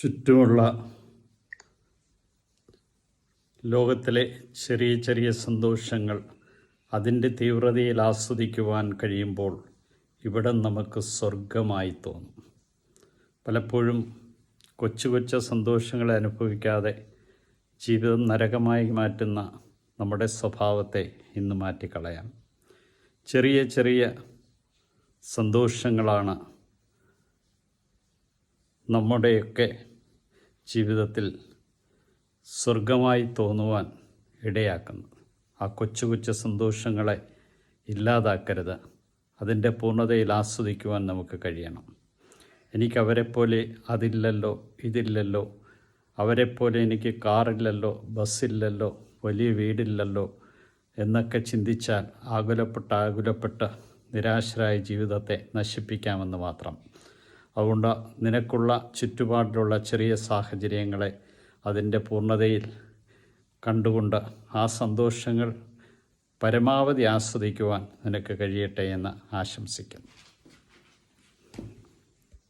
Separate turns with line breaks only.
ചുറ്റുമുള്ള ലോകത്തിലെ ചെറിയ ചെറിയ സന്തോഷങ്ങൾ അതിന്റെ തീവ്രതയിൽ ആസ്വദിക്കുവാൻ കഴിയുമ്പോൾ ഇവിടെ നമുക്ക് സ്വർഗമായി തോന്നും. പലപ്പോഴും കൊച്ചു കൊച്ചു സന്തോഷങ്ങളെ അനുഭവിക്കാതെ ജീവിതം നരകമായി മാറ്റുന്ന നമ്മുടെ സ്വഭാവത്തെ ഇന്ന് മാറ്റിക്കളയാം. ചെറിയ ചെറിയ സന്തോഷങ്ങളാണ് നമ്മുടെയൊക്കെ ജീവിതത്തിൽ സ്വർഗമായി തോന്നുവാൻ ഇടയാക്കുന്നത് ആ കൊച്ചു കൊച്ചു സന്തോഷങ്ങളെ ഇല്ലാതാക്കരുത്. അതിന്റെ പൂർണതയിൽ ആസ്വദിക്കുവാൻ നമുക്ക് കഴിയണം. എനിക്കവരെപ്പോലെ അതില്ലല്ലോ ഇതില്ലല്ലോ. അവരെപ്പോലെ എനിക്ക് കാറില്ലല്ലോ ബസ്സില്ലല്ലോ വലിയ വീടില്ലല്ലോ എന്നൊക്കെ ചിന്തിച്ചാൽ ആകുലപ്പെട്ട് ആകുലപ്പെട്ട് നിരാശരായ ജീവിതത്തെ നശിപ്പിക്കാമെന്ന് മാത്രം. അതുകൊണ്ട് നിനക്കുള്ള ചുറ്റുപാടിലുള്ള ചെറിയ സാഹചര്യങ്ങളെ അതിന്റെ പൂർണതയിൽ കണ്ടുകൊണ്ട് ആ സന്തോഷങ്ങൾ പരമാവധി ആസ്വദിക്കുവാൻ നിനക്ക് കഴിയട്ടെ എന്ന് ആശംസിക്കുന്നു.